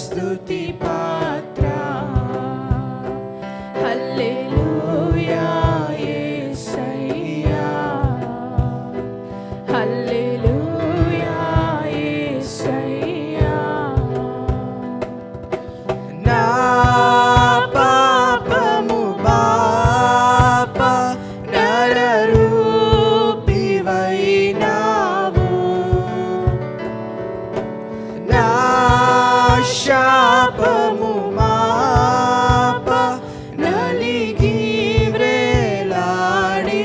స్తుతి పా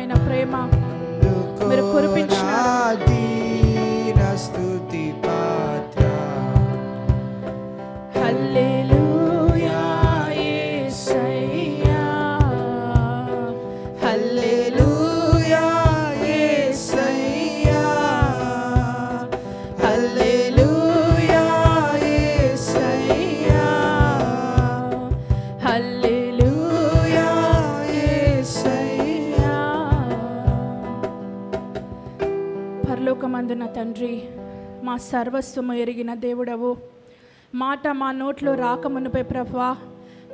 అపారమైన ప్రేమ. మీరు కురిపించ పరలోకమందున తండ్రి మా సర్వస్వము ఎరిగిన దేవుడవు. మాట మా నోట్లో రాకమునుపై ప్రభా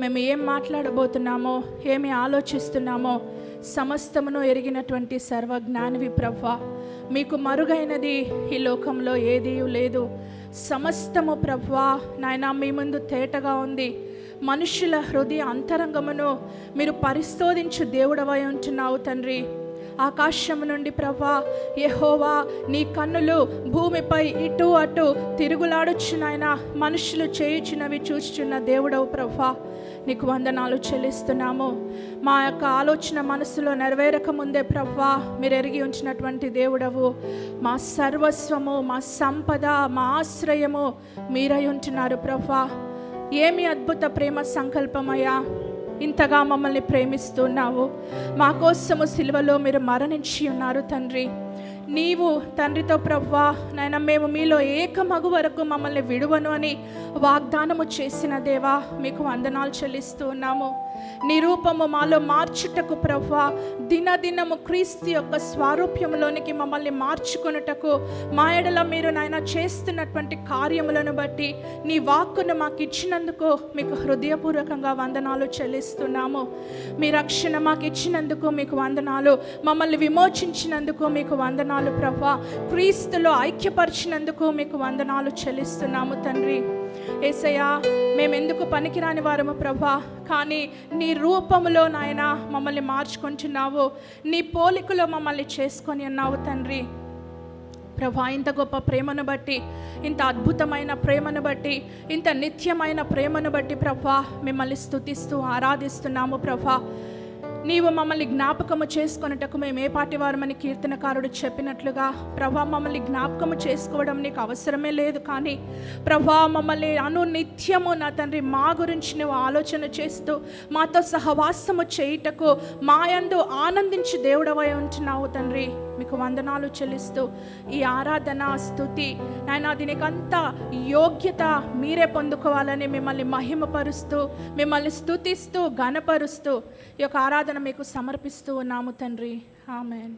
మేము ఏం మాట్లాడబోతున్నామో ఏమి ఆలోచిస్తున్నామో సమస్తమును ఎరిగినటువంటి సర్వజ్ఞానివి ప్రభా. మీకు మరుగైనది ఈ లోకంలో ఏదీ లేదు. సమస్తము ప్రభా నాయన మీ ముందు తేటగా ఉంది. మనుషుల హృదయ అంతరంగమును మీరు పరిశోధించు దేవుడవై ఉంటున్నావు తండ్రి. ఆకాశము నుండి ప్రభా యహోవా నీ కన్నులు భూమిపై ఇటు అటు తిరుగులాడుచు మనుషులు చేయుచున్నవి చూచుచున్న దేవుడవు ప్రభా నీకు వందనాలు చెల్లిస్తున్నాము. మా యొక్క ఆలోచన మనసులో నెరవేరక ముందే ప్రభా మీరు ఎరిగి ఉంచినటువంటి దేవుడవు. మా సర్వస్వము మా సంపద మా ఆశ్రయము మీరై ఉంటున్నారు ప్రవ్వా. ఏమి అద్భుత ప్రేమ సంకల్పమయ్యా. ఇంతగా మమ్మల్ని ప్రేమిస్తున్నావు మా కోసము సిలువలో మీరు మరణించి ఉన్నారు తండ్రి. నీవు తండ్రితో ప్రవ్వా నాయన మేము మీలో ఏకమగు వరకు మమ్మల్ని విడువను అని వాగ్దానము చేసిన దేవా మీకు వందనాలు చెల్లిస్తూ ఉన్నాము. నిరూపము మాలో మార్చుటకు ప్రవ్వా దినదినము క్రీస్తు యొక్క స్వారూప్యములోనికి మమ్మల్ని మార్చుకొనుటకు మా ఎడల మీరు నాయన చేస్తున్నటువంటి కార్యములను బట్టి నీ వాక్కును మాకు ఇచ్చినందుకు మీకు హృదయపూర్వకంగా వందనాలు చెల్లిస్తున్నాము. మీ రక్షణ మాకు ఇచ్చినందుకు మీకు వందనాలు. మమ్మల్ని విమోచించినందుకు మీకు వందనాలు ప్రభా. క్రీస్తులో ఐక్యపరిచినందుకు మీకు వందనాలు చెల్లిస్తున్నాము తండ్రి. ఏసయ్యా మేమెందుకు పనికిరాని వారము ప్రభా. కానీ నీ రూపములో నాయన మమ్మల్ని మార్చుకుంటున్నావు. నీ పోలికలో మమ్మల్ని చేసుకొని ఉన్నావు తండ్రి. ప్రభా ఇంత గొప్ప ప్రేమను బట్టి ఇంత అద్భుతమైన ప్రేమను బట్టి ఇంత నిత్యమైన ప్రేమను బట్టి ప్రభా మిమ్మల్ని స్థుతిస్తూ ఆరాధిస్తున్నాము ప్రభా. నీవు మమ్మల్ని జ్ఞాపకము చేసుకొనుటకు మేము ఏ పాటి వారమని కీర్తనకారుడు చెప్పినట్లుగా ప్రభా మమ్మల్ని జ్ఞాపకము చేసుకోవడం నీకు అవసరమే లేదు కానీ ప్రభా మమ్మల్ని అను నిత్యము నా తండ్రి మా గురించి నువ్వు ఆలోచన చేస్తూ మాతో సహవాసము చేయుటకు మాయందు ఆనందించి దేవుడవై ఉంటున్నావు తండ్రి. మీకు వందనాలు చెల్లిస్తూ ఈ ఆరాధన స్థుతి. నాయన దీనికంతా యోగ్యత మీరే పొందుకోవాలని మిమ్మల్ని మహిమపరుస్తూ మిమ్మల్ని స్థుతిస్తూ ఘనపరుస్తూ ఈ యొక్క ఆరాధన మీకు సమర్పిస్తూ ఉన్నాము తండ్రి. ఆమెన్.